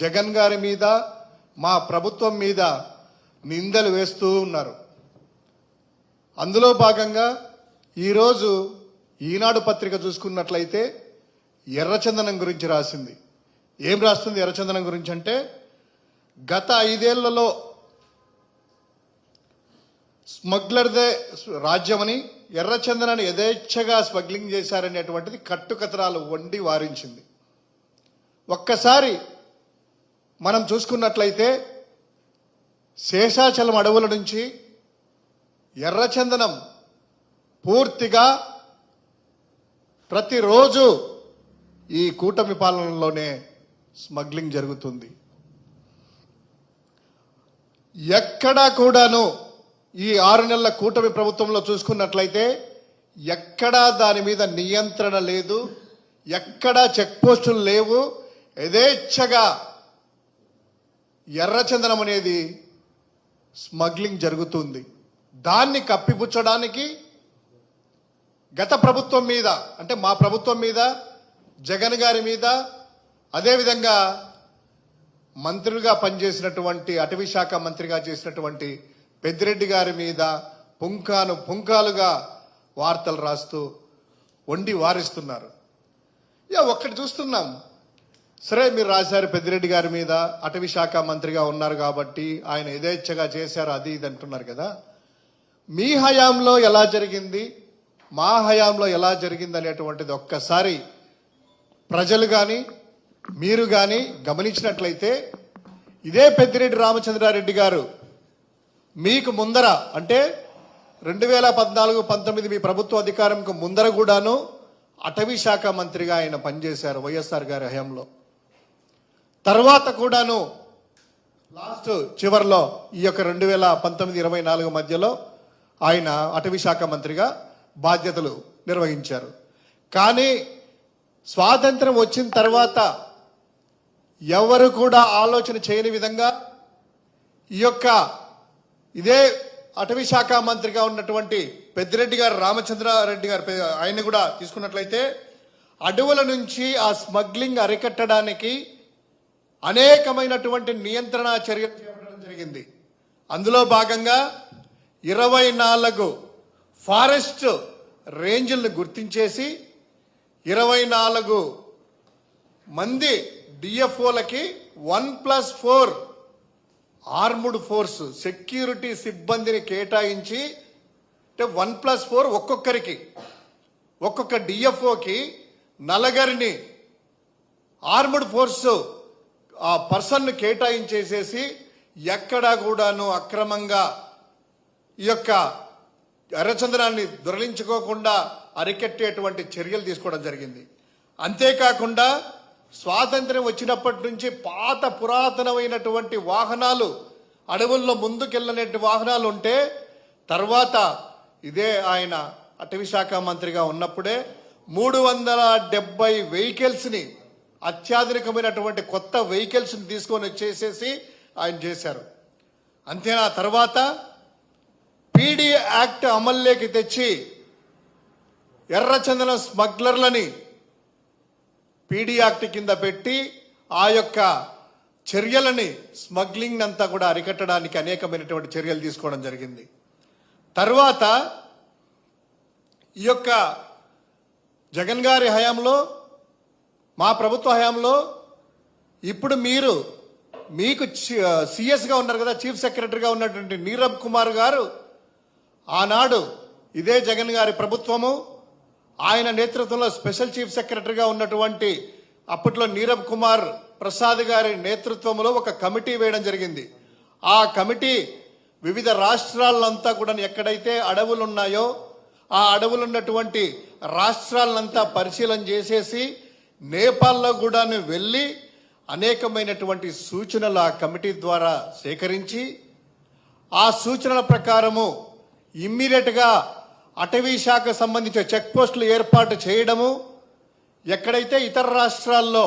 జగన్ గారి మీద మా ప్రభుత్వం మీద నిందలు వేస్తూ ఉన్నారు. అందులో భాగంగా ఈరోజు ఈనాడు పత్రిక చూసుకున్నట్లయితే ఎర్రచందనం గురించి రాసింది. ఏం రాస్తుంది ఎర్రచందనం గురించి అంటే గత ఐదేళ్ళలో స్మగ్లర్దే రాజ్యమని ఎర్రచందనాన్ని యథేచ్ఛగా స్మగ్లింగ్ చేశారనేటువంటిది కట్టుకతరాలు వండి వారించింది. ఒక్కసారి మనం చూసుకున్నట్లయితే శేషాచలం అడవుల నుంచి ఎర్రచందనం పూర్తిగా ప్రతిరోజు ఈ కూటమి పాలనలోనే స్మగ్లింగ్ జరుగుతుంది. ఎక్కడా కూడాను ఈ ఆరు నెలల కూటమి ప్రభుత్వంలో చూసుకున్నట్లయితే ఎక్కడా దాని మీద నియంత్రణ లేదు ఎక్కడా చెక్ పోస్టులు లేవు యథేచ్ఛగా ఎర్రచందనం అనేది స్మగ్లింగ్ జరుగుతుంది. దాన్ని కప్పిపుచ్చడానికి గత ప్రభుత్వం మీద అంటే మా ప్రభుత్వం మీద జగన్ గారి మీద అదేవిధంగా మంత్రులుగా పనిచేసినటువంటి అటవీ శాఖ మంత్రిగా చేసినటువంటి పెద్దిరెడ్డి గారి మీద పుంకాను పుంకాలుగా వార్తలు రాస్తూ వండి వారిస్తున్నారు. ఇక ఒక్కటి చూస్తున్నాం. సరే మీరు రాశారు పెద్దిరెడ్డి గారి మీద అటవీ శాఖ మంత్రిగా ఉన్నారు కాబట్టి ఆయన యథేచ్ఛగా చేశారు అది ఇది అంటున్నారు కదా. మీ హయాంలో ఎలా జరిగింది? మా హయాంలో ఎలా జరిగింది అనేటువంటిది ఒక్కసారి ప్రజలు కానీ మీరు కానీ గమనించినట్లయితే ఇదే పెద్దిరెడ్డి రామచంద్రారెడ్డి గారు మీకు ముందర అంటే రెండు వేల పద్నాలుగు పంతొమ్మిది మీ ప్రభుత్వ అధికారంకు ముందర కూడాను అటవీ శాఖ మంత్రిగా ఆయన పనిచేశారు వైఎస్ఆర్ గారి హయాంలో. తర్వాత కూడాను లాస్ట్ చివరిలో ఈ యొక్క రెండు వేల పంతొమ్మిది ఇరవై నాలుగు మధ్యలో ఆయన అటవీ శాఖ మంత్రిగా బాధ్యతలు నిర్వహించారు. కానీ స్వాతంత్రం వచ్చిన తర్వాత ఎవరు కూడా ఆలోచన చేయని విధంగా ఈ యొక్క ఇదే అటవీ శాఖ మంత్రిగా ఉన్నటువంటి పెద్దిరెడ్డి గారు రామచంద్రారెడ్డి గారు ఆయన కూడా తీసుకున్నట్లయితే అడవుల నుంచి ఆ స్మగ్లింగ్ అరికట్టడానికి అనేకమైనటువంటి నియంత్రణ చర్యలు చేపట్టడం జరిగింది. అందులో భాగంగా ఇరవై నాలుగు ఫారెస్ట్ రేంజ్లను గుర్తించేసి ఇరవై నాలుగు మంది డిఎఫ్ఓలకి one plus four armed force security సిబ్బందిని కేటాయించి అంటే వన్ ప్లస్ ఫోర్ ఒక్కొక్కరికి ఒక్కొక్క డిఎఫ్ఓకి నలగరిని ఆర్ముడ్ ఫోర్స్ ఆ పర్సన్ను కేటాయించేసేసి ఎక్కడా కూడాను అక్రమంగా ఈ యొక్క ఎర్రచందనాన్ని దొరలించుకోకుండా అరికట్టేటువంటి చర్యలు తీసుకోవడం జరిగింది. అంతేకాకుండా స్వాతంత్ర్యం వచ్చినప్పటి నుంచి పాత పురాతనమైనటువంటి వాహనాలు అడవుల్లో ముందుకెళ్ళనేటి వాహనాలు ఉంటే తర్వాత ఇదే ఆయన అటవీ శాఖ మంత్రిగా ఉన్నప్పుడే మూడు వందల డెబ్బై వెహికల్స్ని అత్యాధునికమైనటువంటి కొత్త వెహికల్స్ని తీసుకొని వచ్చేసేసి ఆయన చేశారు. అంతేనా? తర్వాత పీడీ యాక్ట్ అమల్లోకి తెచ్చి ఎర్రచందన స్మగ్లర్లని పీడీ యాక్ట్ కింద పెట్టి ఆ యొక్క చర్యలని స్మగ్లింగ్ అంతా కూడా అరికట్టడానికి అనేకమైనటువంటి చర్యలు తీసుకోవడం జరిగింది. తర్వాత ఈ యొక్క జగన్ గారి హయాంలో మా ప్రభుత్వ హయాంలో ఇప్పుడు మీరు మీకు సిఎస్గా ఉన్నారు కదా చీఫ్ సెక్రటరీగా ఉన్నటువంటి నీరబ్ కుమార్ గారు ఆనాడు ఇదే జగన్ గారి ప్రభుత్వము. ఆయన నేతృత్వంలో స్పెషల్ చీఫ్ సెక్రటరీగా ఉన్నటువంటి అప్పట్లో నీరబ్ కుమార్ ప్రసాద్ గారి నేతృత్వంలో ఒక కమిటీ వేయడం జరిగింది. ఆ కమిటీ వివిధ రాష్ట్రాలంతా కూడా ఎక్కడైతే అడవులు ఉన్నాయో ఆ అడవులు ఉన్నటువంటి రాష్ట్రాలంతా పరిశీలన చేసేసి నేపాల్లో కూడా వెళ్ళి అనేకమైనటువంటి సూచనలు ఆ కమిటీ ద్వారా సేకరించి ఆ సూచనల ప్రకారము ఇమ్మీడియట్గా అటవీ శాఖ సంబంధించిన చెక్ పోస్టులు ఏర్పాటు చేయడము ఎక్కడైతే ఇతర రాష్ట్రాల్లో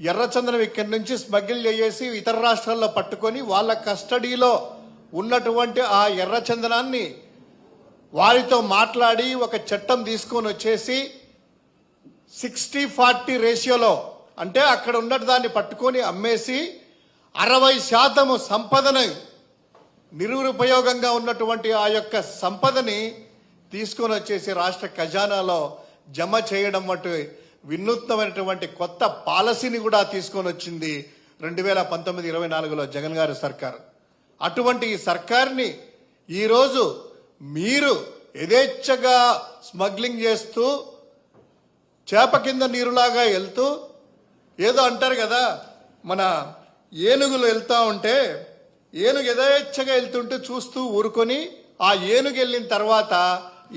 ఎర్రచందనం ఇక్కడి నుంచి స్మగ్గిల్ చేసి ఇతర రాష్ట్రాల్లో పట్టుకొని వాళ్ళ కస్టడీలో ఉన్నటువంటి ఆ ఎర్రచందనాన్ని వారితో మాట్లాడి ఒక చట్టం తీసుకొని వచ్చేసి సిక్స్టీ ఫార్టీ రేషియోలో అంటే అక్కడ ఉన్న దాన్ని పట్టుకొని అమ్మేసి అరవై శాతము సంపదను నిరుపయోగంగా ఉన్నటువంటి ఆ యొక్క సంపదని తీసుకొని వచ్చేసి రాష్ట్ర ఖజానాలో జమ చేయడం వంటి వినూత్నమైనటువంటి కొత్త పాలసీని కూడా తీసుకొని వచ్చింది రెండు వేల పంతొమ్మిది ఇరవై నాలుగులో జగన్ గారి సర్కార్. అటువంటి ఈ సర్కార్ని ఈరోజు మీరు యథేచ్ఛగా స్మగ్లింగ్ చేస్తూ చేప కింద నీరులాగా వెళ్తూ ఏదో అంటారు కదా మన ఏనుగులు వెళ్తూ ఉంటే ఏనుగు యథేచ్ఛగా వెళ్తుంటే చూస్తూ ఊరుకొని ఆ ఏనుగు వెళ్ళిన తర్వాత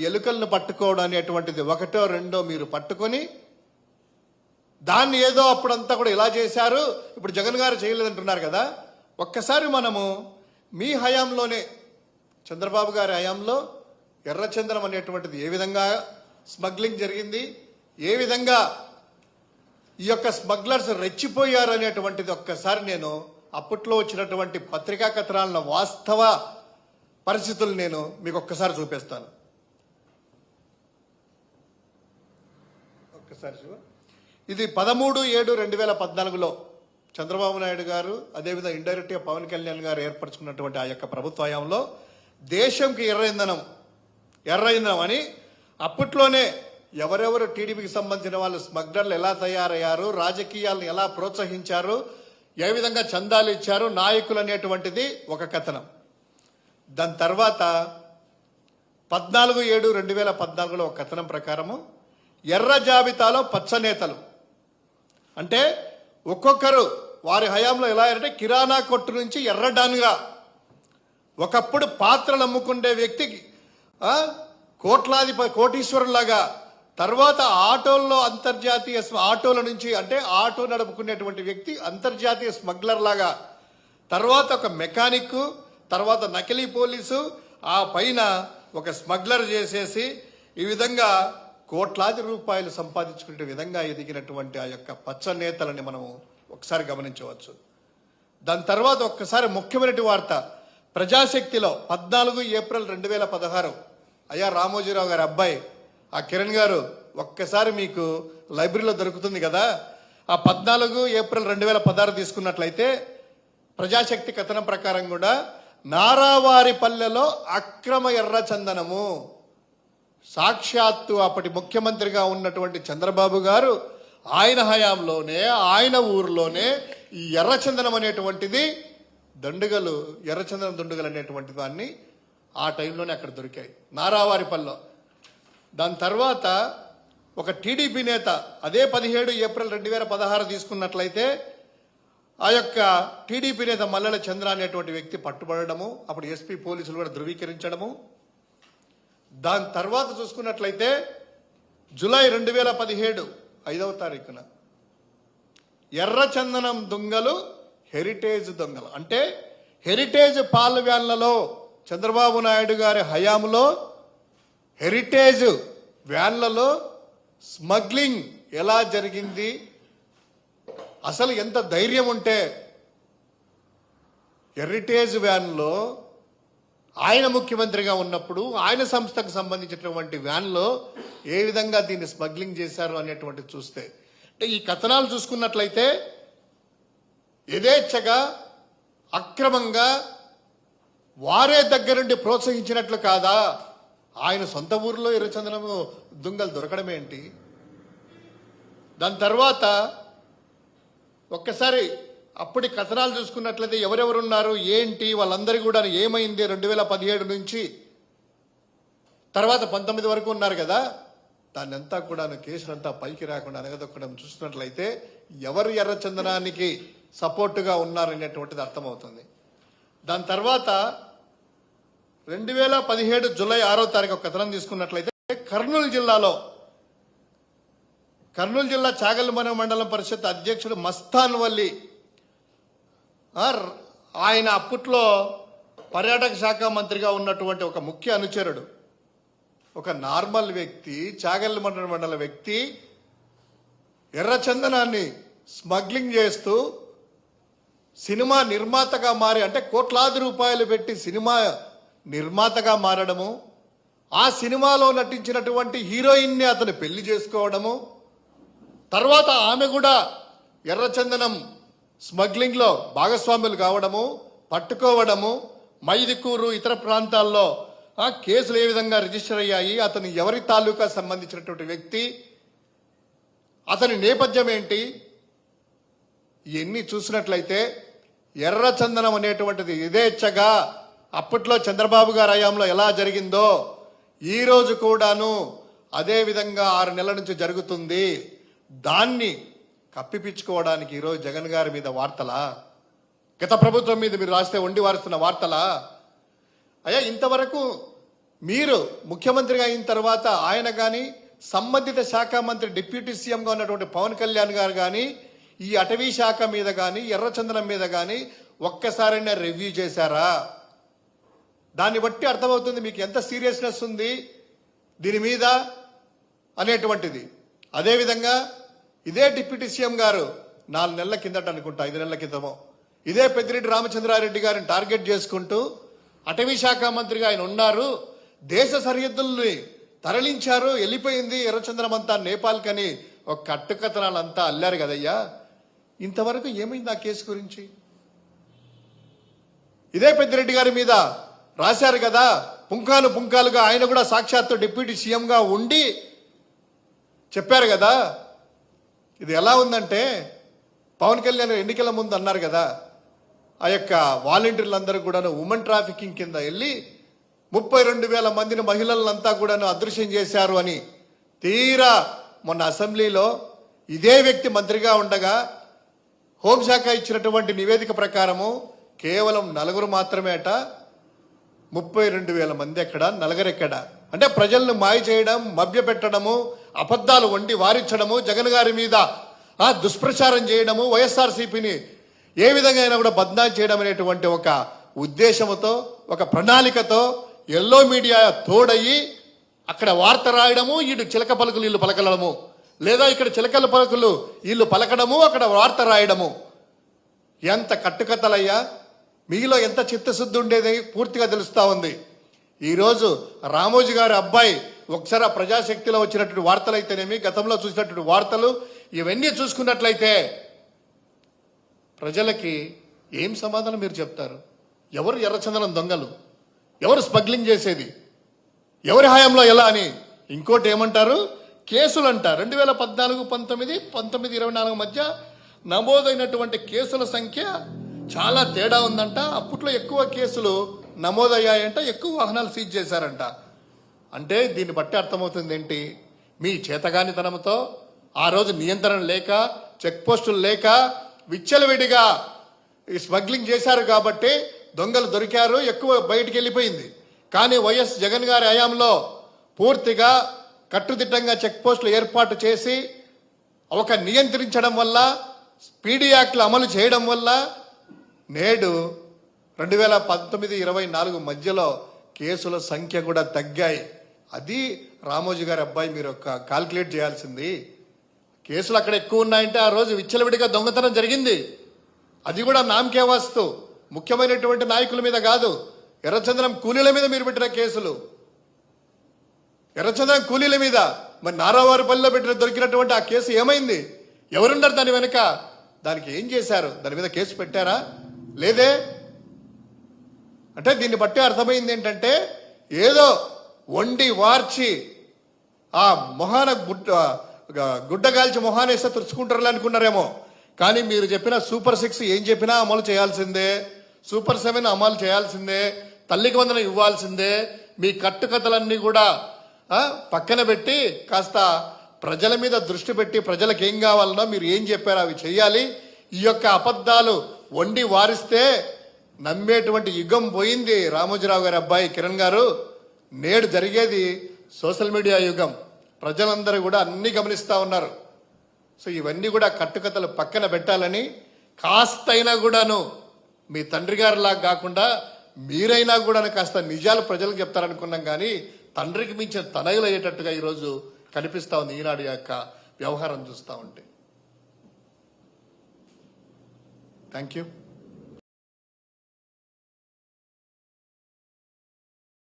ఎలుకలను పట్టుకోవడం అనేటువంటిది ఒకటో రెండో మీరు పట్టుకొని దాన్ని ఏదో అప్పుడంతా కూడా ఇలా చేశారు. ఇప్పుడు జగన్ గారు చేయలేదంటున్నారు కదా. ఒక్కసారి మనము మీ హయాంలోనే చంద్రబాబు గారి హయాంలో ఎర్రచందనం అనేటువంటిది ఏ విధంగా స్మగ్లింగ్ జరిగింది? ఏ విధంగా ఈ యొక్క స్మగ్లర్స్ రెచ్చిపోయారు అనేటువంటిది ఒక్కసారి నేను అప్పట్లో వచ్చినటువంటి పత్రికా కథనాలను వాస్తవ పరిస్థితులు నేను మీకు ఒక్కసారి చూపిస్తాను. ఒక్కసారి ఇది పదమూడు ఏడు రెండు వేల పద్నాలుగులో చంద్రబాబు నాయుడు గారు అదేవిధంగా ఇండైరెక్ట్గా పవన్ కళ్యాణ్ గారు ఏర్పరచుకున్నటువంటి ఆ యొక్క ప్రభుత్వ హయాంలో దేశంకి ఎర్ర ఇంధనం ఎర్ర ఇంధనం అని అప్పట్లోనే ఎవరెవరు టీడీపీకి సంబంధించిన వాళ్ళు స్మగ్లర్లు ఎలా తయారయ్యారు రాజకీయాలను ఎలా ప్రోత్సహించారు ఏ విధంగా చందాలు ఇచ్చారు నాయకులు అనేటువంటిది ఒక కథనం. దాని తర్వాత పద్నాలుగు ఏడు రెండు వేల పద్నాలుగులో ఒక కథనం ప్రకారము ఎర్ర జాబితాలో పచ్చ నేతలు. అంటే ఒక్కొక్కరు వారి హయాంలో ఎలా అంటే కిరాణా కొట్టు నుంచి ఎర్రడాన్గా ఒకప్పుడు పాత్రలు అమ్ముకుండే వ్యక్తికి కోట్లాది కోటీశ్వరులాగా తర్వాత ఆటోల్లో అంతర్జాతీయ స్మ- ఆటోల నుంచి అంటే ఆటో నడుపుకునేటువంటి వ్యక్తి అంతర్జాతీయ స్మగ్లర్ లాగా. తర్వాత ఒక మెకానిక్ తర్వాత నకిలీ పోలీసు ఆ పైన ఒక స్మగ్లర్ చేసేసి ఈ విధంగా కోట్లాది రూపాయలు సంపాదించుకునే విధంగా ఎదిగినటువంటి ఆ యొక్క పచ్చ నేతలని మనం ఒకసారి గమనించవచ్చు. దాని తర్వాత ఒక్కసారి ముఖ్యమైన వార్త. ప్రజాశక్తిలో పద్నాలుగు ఏప్రిల్ రెండు వేల పదహారు. అయ్యా రామోజీరావు గారి అబ్బాయి. ఆ కిరణ్ గారు ఒక్కసారి మీకు లైబ్రరీలో దొరుకుతుంది కదా? ఆ పద్నాలుగు ఏప్రిల్ రెండు వేల పదహారు తీసుకున్నట్లయితే ప్రజాశక్తి కథనం ప్రకారం కూడా నారావారి పల్లెలో అక్రమ ఎర్ర చందనము. సాక్షాత్తు అప్పటి ముఖ్యమంత్రిగా ఉన్నటువంటి చంద్రబాబు గారు ఆయన హయాంలోనే ఆయన ఊర్లోనే ఈ ఎర్రచందనం అనేటువంటిది దండుగలు ఎర్రచందనం దండుగలు అనేటువంటి దాన్ని ఆ టైంలోనే అక్కడ దొరికాయి. నారావారిపల్లో దాని తర్వాత ఒక టీడీపీ నేత అదే పదిహేడు ఏప్రిల్ రెండు వేల పదహారు తీసుకున్నట్లయితే ఆ యొక్క టీడీపీ నేత మల్లెల చంద్ర అనేటువంటి వ్యక్తి పట్టుబడము అప్పుడు ఎస్పీ పోలీసులు కూడా ధృవీకరించడము. దాని తర్వాత చూసుకున్నట్లయితే జూలై రెండు వేల పదిహేడు ఐదవ తారీఖున ఎర్రచందనం దొంగలు హెరిటేజ్ దొంగలు. అంటే హెరిటేజ్ పాల్ వ్యాన్లలో చంద్రబాబు నాయుడు గారి హయాంలో హెరిటేజ్ వ్యాన్లలో స్మగ్లింగ్ ఎలా జరిగింది? అసలు ఎంత ధైర్యం ఉంటే హెరిటేజ్ వ్యాన్లో ఆయన ముఖ్యమంత్రిగా ఉన్నప్పుడు ఆయన సంస్థకు సంబంధించినటువంటి వ్యాన్లో ఏ విధంగా దీన్ని స్మగ్లింగ్ చేశారు అనేటువంటి చూస్తే. అంటే ఈ కథనాలు చూసుకున్నట్లయితే యథేచ్ఛగా అక్రమంగా వారే దగ్గరుండి ప్రోత్సహించినట్లు కాదా? ఆయన సొంత ఊరిలో ఎర్రచందనము దుంగలు దొరకడం ఏంటి? దాని తర్వాత ఒక్కసారి అప్పటి కథనాలు చూసుకున్నట్లయితే ఎవరెవరున్నారు ఏంటి వాళ్ళందరూ కూడా ఏమైంది రెండు వేల పదిహేడు నుంచి? తర్వాత పంతొమ్మిది వరకు ఉన్నారు కదా దాన్ని అంతా కూడా కేసులంతా పైకి రాకుండా అనగదొక్కడం చూసినట్లయితే ఎవరు ఎర్రచందనానికి సపోర్టుగా ఉన్నారనేటువంటిది అర్థమవుతుంది. దాని తర్వాత రెండు వేల పదిహేడు జూలై ఆరో తారీఖు ఒక కథనం తీసుకున్నట్లయితే కర్నూలు జిల్లాలో కర్నూలు జిల్లా చాగల్మన మండలం పరిషత్ అధ్యక్షుడు మస్తాన్ వల్లి ఆయన అప్పట్లో పర్యాటక శాఖ మంత్రిగా ఉన్నటువంటి ఒక ముఖ్య అనుచరుడు. ఒక నార్మల్ వ్యక్తి చాగల్మన మండల వ్యక్తి ఎర్రచందనాన్ని స్మగ్లింగ్ చేస్తూ సినిమా నిర్మాతగా మారి అంటే కోట్లాది రూపాయలు పెట్టి సినిమా నిర్మాతగా మారడము ఆ సినిమాలో నటించినటువంటి హీరోయిన్ని అతను పెళ్ళి చేసుకోవడము తర్వాత ఆమె కూడా ఎర్రచందనం స్మగ్లింగ్లో భాగస్వాములు కావడము పట్టుకోవడము మైదికూరు ఇతర ప్రాంతాల్లో ఆ కేసులు ఏ విధంగా రిజిస్టర్ అయ్యాయి అతను ఎవరి తాలూకా సంబంధించినటువంటి వ్యక్తి అతని నేపథ్యం ఏంటి ఇవన్నీ చూసినట్లయితే ఎర్రచందనం అనేటువంటిది యథేచ్ఛగా అప్పట్లో చంద్రబాబు గారి హయాంలో ఎలా జరిగిందో ఈ రోజు కూడాను అదే విధంగా ఆరు నెలల నుంచి జరుగుతుంది. దాన్ని కప్పిపించుకోవడానికి ఈరోజు జగన్ గారి మీద వార్తలా? గత ప్రభుత్వం మీద మీరు రాస్తే వండి వారుస్తున్న వార్తలా? అయ్యా ఇంతవరకు మీరు ముఖ్యమంత్రిగా అయిన తర్వాత ఆయన కానీ సంబంధిత శాఖ మంత్రి డిప్యూటీ సీఎంగా ఉన్నటువంటి పవన్ కళ్యాణ్ గారు కానీ ఈ అటవీ శాఖ మీద కానీ ఎర్రచందనం మీద కానీ ఒక్కసారైనా రివ్యూ చేశారా? దాన్ని బట్టి అర్థమవుతుంది మీకు ఎంత సీరియస్నెస్ ఉంది దీని మీద అనేటువంటిది. అదేవిధంగా ఇదే డిప్యూటీ సీఎం గారు నాలుగు నెలల కిందట అనుకుంటా ఐదు నెలల క్రితమో ఇదే పెద్దిరెడ్డి రామచంద్రారెడ్డి గారిని టార్గెట్ చేసుకుంటూ అటవీ శాఖ మంత్రిగా ఆయన ఉన్నారు. దేశ సరిహద్దుల్ని తరలించారు వెళ్ళిపోయింది ఎర్రచంద్రమంతా నేపాల్కని ఒక కట్టుకథనాలంతా అల్లారు కదయ్యా. ఇంతవరకు ఏమైంది ఆ కేసు గురించి? ఇదే పెద్దిరెడ్డి గారి మీద రాశారు కదా పుంకాలు పుంకాలుగా ఆయన కూడా సాక్షాత్తు డిప్యూటీ సీఎంగా ఉండి చెప్పారు కదా. ఇది ఎలా ఉందంటే పవన్ కళ్యాణ్ ఎన్నికల ముందు అన్నారు కదా ఆ యొక్క వాలంటీర్లందరూ కూడాను ఉమెన్ ట్రాఫికింగ్ కింద వెళ్ళి ముప్పై రెండు వేల మందిని మహిళలంతా కూడాను అదృశ్యం చేశారు అని తీరా మొన్న అసెంబ్లీలో ఇదే వ్యక్తి మంత్రిగా ఉండగా హోంశాఖ ఇచ్చినటువంటి నివేదిక ప్రకారము కేవలం నలుగురు మాత్రమేట ముప్పై రెండు వేల మంది ఎక్కడ? నలగరెక్కడ? అంటే ప్రజలను మాయ చేయడం మభ్యపెట్టడము అబద్ధాలు వండి వారించడము జగన్ గారి మీద. ఆ దుష్ప్రచారం చేయడము వైఎస్ఆర్సీపీని ఏ విధంగా అయినా కూడా బద్నాం చేయడం అనేటువంటి ఒక ఉద్దేశముతో ఒక ప్రణాళికతో ఎల్లో మీడియా తోడయి అక్కడ వార్త రాయడము వీళ్ళు చిలక పలుకులు వీళ్ళు పలకలడము. లేదా ఇక్కడ చిలకల పలుకులు వీళ్ళు పలకడము అక్కడ వార్త రాయడము. ఎంత కట్టుకథలయ్యా! మీలో ఎంత చిత్తశుద్ధి ఉండేది పూర్తిగా తెలుస్తూ ఉంది. ఈరోజు రామోజీ గారి అబ్బాయి ఒకసారి ఆ ప్రజాశక్తిలో వచ్చినటువంటి వార్తలు అయితేనేమి గతంలో చూసినటువంటి వార్తలు ఇవన్నీ చూసుకున్నట్లయితే ప్రజలకి ఏం సమాధానం మీరు చెప్తారు? ఎవరు ఎర్రచందనం దొంగలు? ఎవరు స్మగ్లింగ్ చేసేది? ఎవరి హయాంలో ఎలా అని ఇంకోటి ఏమంటారు? కేసులు అంటారు రెండు వేల పద్నాలుగు పంతొమ్మిది పంతొమ్మిది ఇరవై నాలుగు మధ్య నమోదైనటువంటి కేసుల సంఖ్య చాలా తేడా ఉందంట. అప్పట్లో ఎక్కువ కేసులు నమోదయ్యాయంట ఎక్కువ వాహనాలు సీజ్ చేశారంట. అంటే దీన్ని బట్టి అర్థమవుతుంది ఏంటి? మీ చేతగానితనంతో ఆ రోజు నియంత్రణ లేక చెక్ పోస్టులు లేక విచ్చలవిడిగా స్మగ్లింగ్ చేశారు కాబట్టి దొంగలు దొరికారు ఎక్కువ బయటికి వెళ్ళిపోయింది కానీ వైఎస్ జగన్ గారి హయాంలో పూర్తిగా కట్టుదిట్టంగా చెక్ పోస్టులు ఏర్పాటు చేసి ఒక నియంత్రించడం వల్ల స్పీడీ యాక్ట్లు అమలు చేయడం వల్ల నేడు రెండు వేల పంతొమ్మిది ఇరవై నాలుగు మధ్యలో కేసుల సంఖ్య కూడా తగ్గాయి. అది రామోజీ గారి అబ్బాయి మీరు ఒక కాల్కులేట్ చేయాల్సింది. కేసులు అక్కడ ఎక్కువ ఉన్నాయంటే ఆ రోజు విచ్చలవిడిగా దొంగతనం జరిగింది. అది కూడా నామకే వస్తు. ముఖ్యమైనటువంటి నాయకుల మీద కాదు ఎర్రచంద్రం కూలీల మీద మీరు పెట్టిన కేసులు. ఎర్రచంద్రం కూలీల మీద మరి నారావారిపల్లిలో పెట్టిన దొరికినటువంటి ఆ కేసు ఏమైంది? ఎవరున్నారు దాని వెనుక? దానికి ఏం చేశారు? దాని మీద కేసు పెట్టారా? లేదే? అంటే దీన్ని బట్టి అర్థమైంది ఏంటంటే ఏదో వండి వార్చి ఆ మొహాన గుడ్డ గుడ్డ కాల్చి మొహానేస్తే తుడుచుకుంటారు అనుకున్నారేమో. కానీ మీరు చెప్పిన సూపర్ సిక్స్ ఏం చెప్పినా అమలు చేయాల్సిందే. సూపర్ సెవెన్ అమలు చేయాల్సిందే. తల్లికి వందన ఇవ్వాల్సిందే. మీ కట్టుకథలన్నీ కూడా పక్కన పెట్టి కాస్త ప్రజల మీద దృష్టి పెట్టి ప్రజలకు ఏం కావాలనో మీరు ఏం చెప్పారో అవి చేయాలి ఈ యొక్క అబద్ధాలు వండి వారిస్తే నమ్మేటువంటి యుగం పోయింది. రామోజీరావు గారి అబ్బాయి కిరణ్ గారు. నేడు జరిగేది సోషల్ మీడియా యుగం. ప్రజలందరూ కూడా అన్ని గమనిస్తూ ఉన్నారు. సో ఇవన్నీ కూడా కట్టుకథలు పక్కన పెట్టాలని కాస్తైనా కూడాను మీ తండ్రి గారిలాగా కాకుండా మీరైనా కూడా కాస్త నిజాలు ప్రజలకు చెప్తారనుకున్నాం కానీ తండ్రికి మించిన తనయులు అయ్యేటట్టుగా ఈరోజు కనిపిస్తూ ఉంది. ఈనాడు యొక్క వ్యవహారం చూస్తా ఉంటే. Thank you